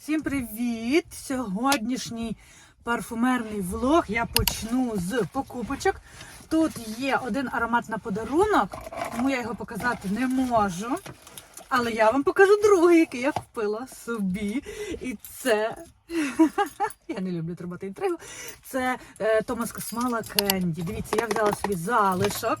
Всім привіт! Сьогоднішній парфумерний влог я почну з покупочок. Тут є один аромат на подарунок, тому я його показати не можу. Але я вам покажу другий, який я купила собі. І це. Я не люблю тримати інтригу. Це е, Томас Космала Кенді. Дивіться, я взяла собі залишок.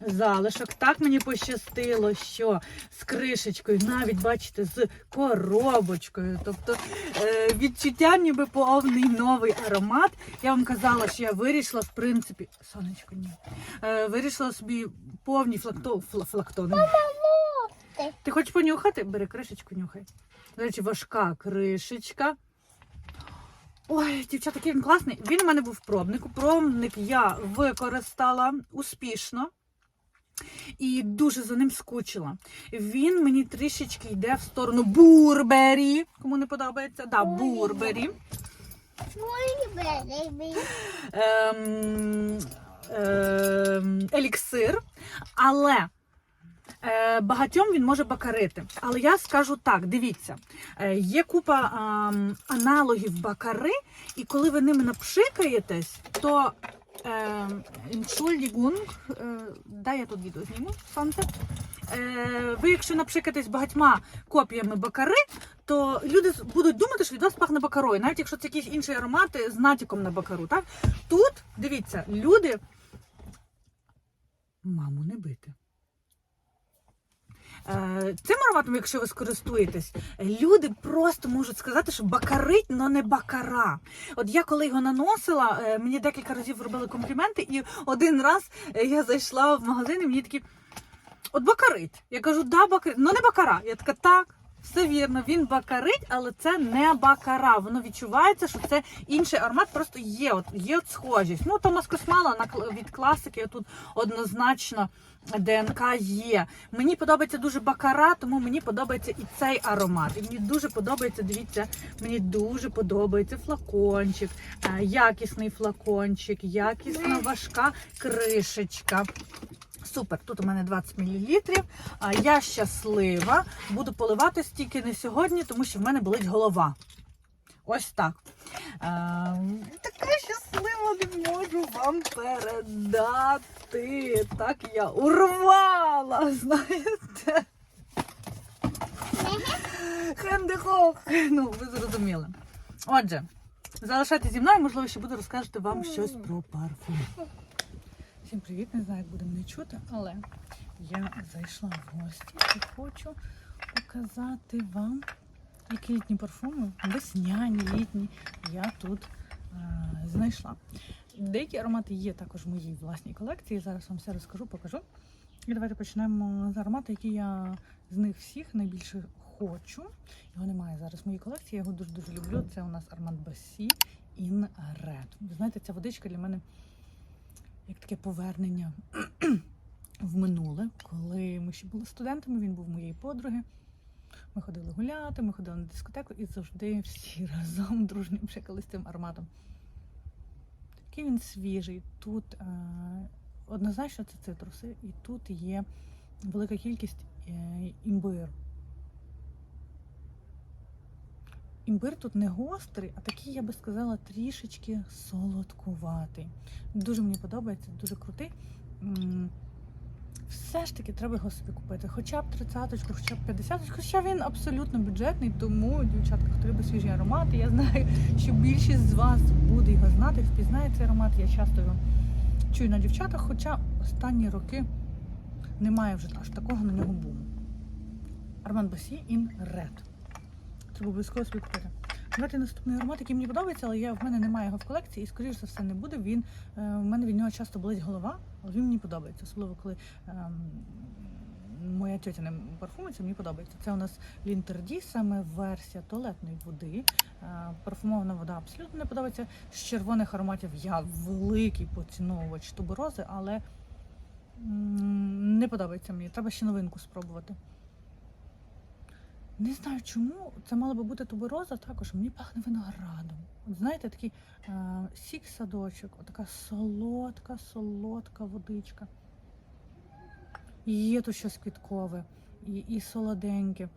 Залишок. Так мені пощастило, що з кришечкою, навіть бачите, з коробочкою. Тобто е, відчуття ніби повний новий аромат. Я вам казала, що я вирішила, в принципі, сонечко, ні. Е, вирішила собі повні флакто, флактони. Ти хочеш понюхати? Бери кришечку, нюхай. До речі, важка кришечка. Ой, дівчата, який він класний. Він у мене був в пробнику. Пробник я використала успішно. І дуже за ним скучила. Він мені трішечки йде в сторону бурбері. Кому не подобається? Да, бурбері. Ем, ем, еліксир. Але е, багатьом він може бакарити. Але я скажу так: дивіться, е, є купа ем, аналогів бакари, і коли ви ними напшикаєтесь, то Entschuldigung, е, дай я тут відео зніму, сонце. Е, ви, якщо напшикаєтесь багатьма копіями бакари, то люди будуть думати, що від вас пахне бакарою, навіть якщо це якісь інші аромати з натяком на бакару. Так? Тут, дивіться, люди. Маму не бити. Е, Цим ароматом, якщо ви скористуєтесь, люди просто можуть сказати, що бакарить, але не бакара. От я коли його наносила, е, мені декілька разів робили компліменти, і один раз е, я зайшла в магазин і мені такі. От бакарить. Я кажу, да, бакарить. Ну не бакара. Я така, так, все вірно, він бакарить, але це не бакара. Воно відчувається, що це інший аромат, просто є от, є от схожість. Ну, Томас Космала від класики тут однозначно ДНК є. Мені подобається дуже бакара, тому мені подобається і цей аромат. І мені дуже подобається, дивіться, мені дуже подобається флакончик, е, якісний флакончик, якісна важка кришечка. Супер, тут у мене 20 мл. А я щаслива. Буду поливати стільки не сьогодні, тому що в мене болить голова. Ось так. Ем, така щаслива не можу вам передати. Так я урвала, знаєте. Хендехох. Ну, ви зрозуміли. Отже, залишайтеся зі мною, можливо, ще буду розкажете вам щось про парфум. Всім привіт, не знаю, як буде мене чути, але я зайшла в гості і хочу показати вам, які літні парфуми, весняні, літні, я тут е, знайшла. Деякі аромати є також в моїй власній колекції. Зараз вам все розкажу, покажу. І давайте почнемо з аромату, який я з них всіх найбільше хочу. Його немає зараз в моїй колекції, я його дуже-дуже люблю. Це у нас Armand Bassi In Red. Ви знаєте, ця водичка для мене як таке повернення в минуле, коли ми ще були студентами, він був моєї подруги. Ми ходили гуляти, ми ходили на дискотеку і завжди всі разом дружньо пшикали з цим ароматом. Такий він свіжий. Тут е, однозначно це цитруси, і тут є велика кількість е, імбиру. Імбир тут не гострий, а такий, я би сказала, трішечки солодкуватий. Дуже мені подобається, дуже крутий. Все ж таки треба його собі купити. Хоча б 30 хоча б 50 хоча він абсолютно бюджетний, тому, дівчатка, хто любить свіжі аромати, я знаю, що більшість з вас буде його знати, впізнає цей аромат. Я часто його чую на дівчатах, хоча останні роки немає вже аж такого на нього буму. Armand Bassi in Red. Треба обов'язково купити. Давайте наступний аромат, який мені подобається, але я, в мене немає його в колекції, і, скоріш за все, не буде. Він, е, в мене від нього часто болить голова, але він мені подобається. Особливо, коли ем, моя тетя ним парфумиться, мені подобається. Це у нас Лінтерді, саме версія туалетної води. Е, парфумована вода абсолютно не подобається. З червоних ароматів я великий поціновувач туберози, але не подобається мені. Треба ще новинку спробувати. Не знаю чому, це мала би бути тубероза також, мені пахне виноградом. От знаєте, такий е, сік садочок, така солодка, солодка водичка. Є тут щось квіткове, і, і солоденьке.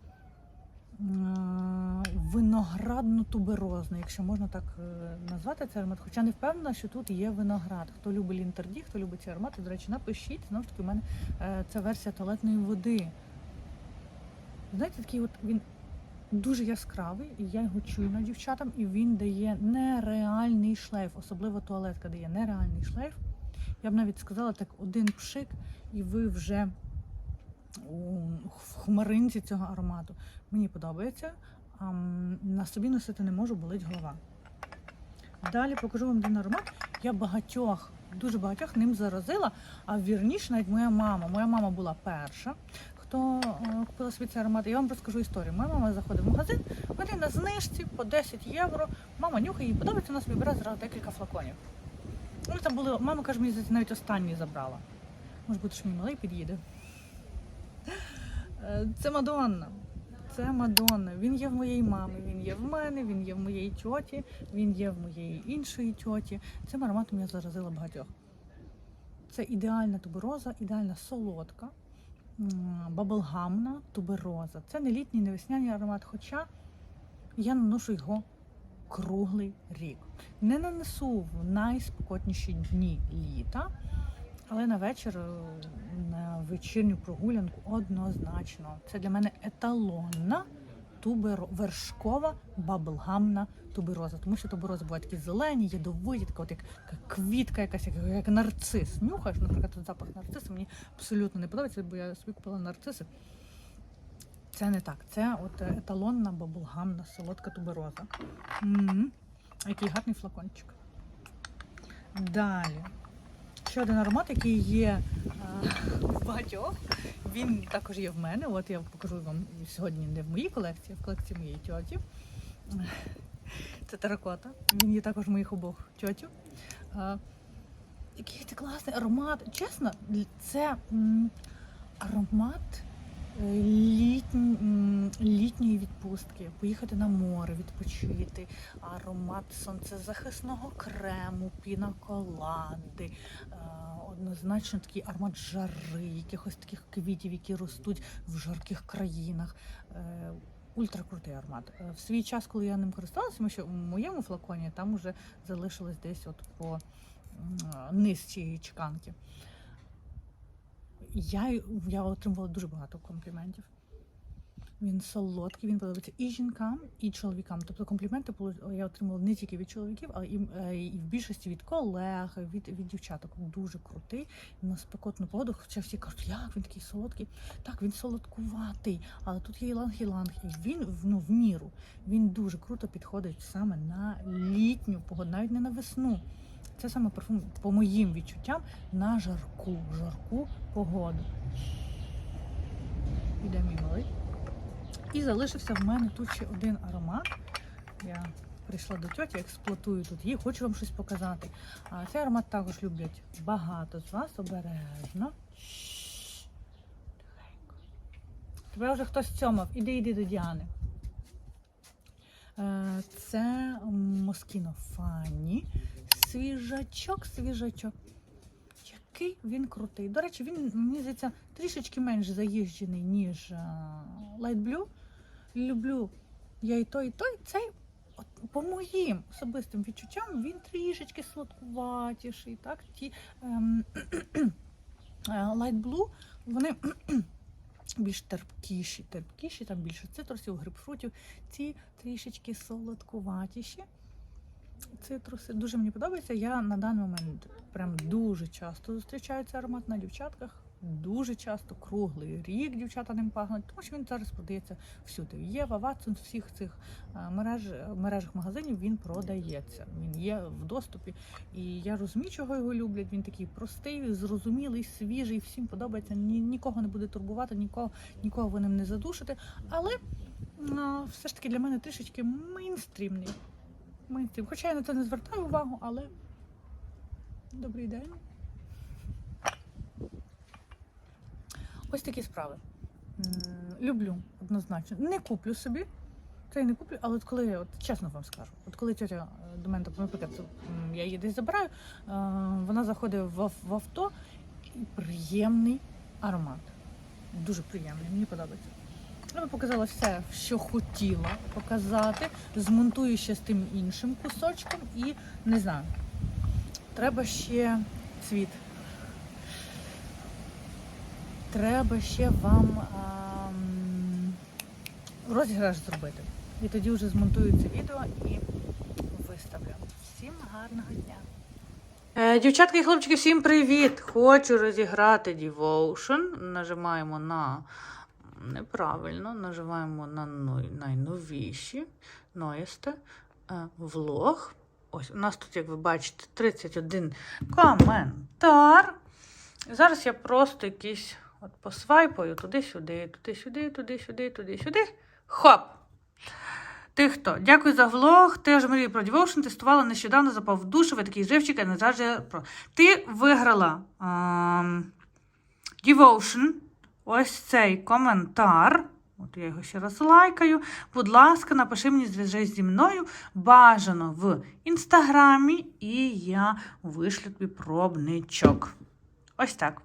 виноградно-туберозний, якщо можна так е, назвати цей аромат. Хоча не впевнена, що тут є виноград. Хто любить лінтерді, хто любить ці аромати, до речі, напишіть. Знову ж таки, у мене е, це версія туалетної води. Знаєте, такий от він дуже яскравий, і я його чую на дівчатам, і він дає нереальний шлейф, особливо туалетка дає нереальний шлейф. Я б навіть сказала так, один пшик, і ви вже в хмаринці цього аромату. Мені подобається. А, на собі носити не можу, болить голова. Далі покажу вам один аромат. Я багатьох, дуже багатьох ним заразила, а вірніше навіть моя мама. Моя мама була перша, хто е, купила собі цей аромат. Я вам розкажу історію. Моя мама заходить в магазин, вони на знижці по 10 євро. Мама нюхає, їй подобається, вона собі бере зразу декілька флаконів. Вони там були, мама каже, мені навіть останні забрала. Може бути, що мій малий під'їде. Е, Це Мадонна. Це Мадонна. Він є в моєї мами, він є в мене, він є в моєї тьоті, він є в моєї іншої тьоті. Цим ароматом я заразила багатьох. Це ідеальна тубероза, ідеальна солодка, баблгамна тубероза. Це не літній, не весняний аромат, хоча я наношу його круглий рік. Не нанесу в найспокотніші дні літа, але на вечір, е, на вечірню прогулянку однозначно. Це для мене еталонна туберо, вершкова баблгамна тубероза. Тому що туберози бувають такі зелені, ядовиті, така от як, квітка, якась як, як нарцис. Нюхаєш, наприклад, запах нарциса мені абсолютно не подобається, бо я собі купила нарциси. Це не так. Це от еталонна баблгамна солодка тубероза. М, Який гарний флакончик. Далі. Ще один аромат, який є в багатьох. Він також є в мене. От я покажу вам сьогодні не в моїй колекції, а в колекції моєї тьоті. Це теракота. Він є також в моїх обох тьотів. Який це класний аромат. Чесно, це аромат е, літнь, м, літньої відпустки, поїхати на море, відпочити, аромат сонцезахисного крему, пінаколади, е, однозначно такий аромат жари, якихось таких квітів, які ростуть в жарких країнах. Е, Ультракрутий аромат. В свій час, коли я ним користувалася, тому що в моєму флаконі там вже залишилось десь от по низ чеканки. Я, я отримувала дуже багато компліментів. Він солодкий, він подобається і жінкам, і чоловікам. Тобто компліменти я отримувала не тільки від чоловіків, але і, е, і в більшості від колег, від, від дівчаток. Дуже крутий. На спекотну погоду, хоча всі кажуть, як він такий солодкий. Так, він солодкуватий, але тут є іланг-іланг. І він ну, в міру. Він дуже круто підходить саме на літню погоду, навіть не на весну. Це саме парфум, по моїм відчуттям, на жарку, жарку погоду. Іде мій малий. І залишився в мене тут ще один аромат. Я прийшла до тьоті, експлуатую тут її, хочу вам щось показати. А цей аромат також люблять багато з вас обережно. Тихенько. Тебе вже хтось цьомав. Іди, іди до Діани. Е, Це Москіно Фанні. Свіжачок, свіжачок. Який він крутий. До речі, він, мені здається, трішечки менш заїжджений, ніж е, Light Blue. Люблю я і той, і той. Цей, от, по моїм особистим відчуттям, він трішечки сладкуватіший. Так? Ті ем, е, Light Blue, вони більш терпкіші, терпкіші, там більше цитрусів, грейпфрутів. Ці трішечки солодкуватіші цитруси. Дуже мені подобається. Я на даний момент прям дуже часто зустрічаю цей аромат на дівчатках. Дуже часто круглий рік дівчата ним пахнуть, тому що він зараз продається всюди. Єва, Ватсон, всіх цих е, мереж, мережах магазинів він продається. Він є в доступі. І я розумію, чого його люблять. Він такий простий, зрозумілий, свіжий, всім подобається. Ні, нікого не буде турбувати, нікого, нікого ви ним не задушите. Але все ж таки для мене трішечки мейнстрімний. Мейнстрім. Хоча я на це не звертаю увагу, але добрий день. Ось такі справи. Люблю однозначно. Не куплю собі. Це я не куплю, але от коли, от чесно вам скажу, от коли тетя е, до мене, тобто, наприклад, я її десь забираю, е, вона заходить в авто і приємний аромат. Дуже приємний, мені подобається. Би показала все, що хотіла показати. Змонтую ще з тим іншим кусочком і не знаю. Треба ще цвіт. Треба ще вам ам, розіграш зробити. І тоді вже змонтую це відео і виставлю. Всім гарного дня! Е, дівчатки і хлопчики, всім привіт! Хочу розіграти Devotion. Нажимаємо на неправильно, нажимаємо на найновіші, новісте, е, влог. Ось у нас тут, як ви бачите, 31 коментар. Зараз я просто якийсь от посвайпаю туди-сюди, туди-сюди, туди-сюди, туди-сюди. Хоп! Ти хто? Дякую за влог. Теж мрію про Devotion. Тестувала нещодавно, запав душу. Ви такий живчик, а не завжди про. Ти виграла ем, Devotion. Ось цей коментар. От я його ще раз лайкаю. Будь ласка, напиши мені зв'яжись зі мною. Бажано в інстаграмі, і я вишлю тобі пробничок. Ось так.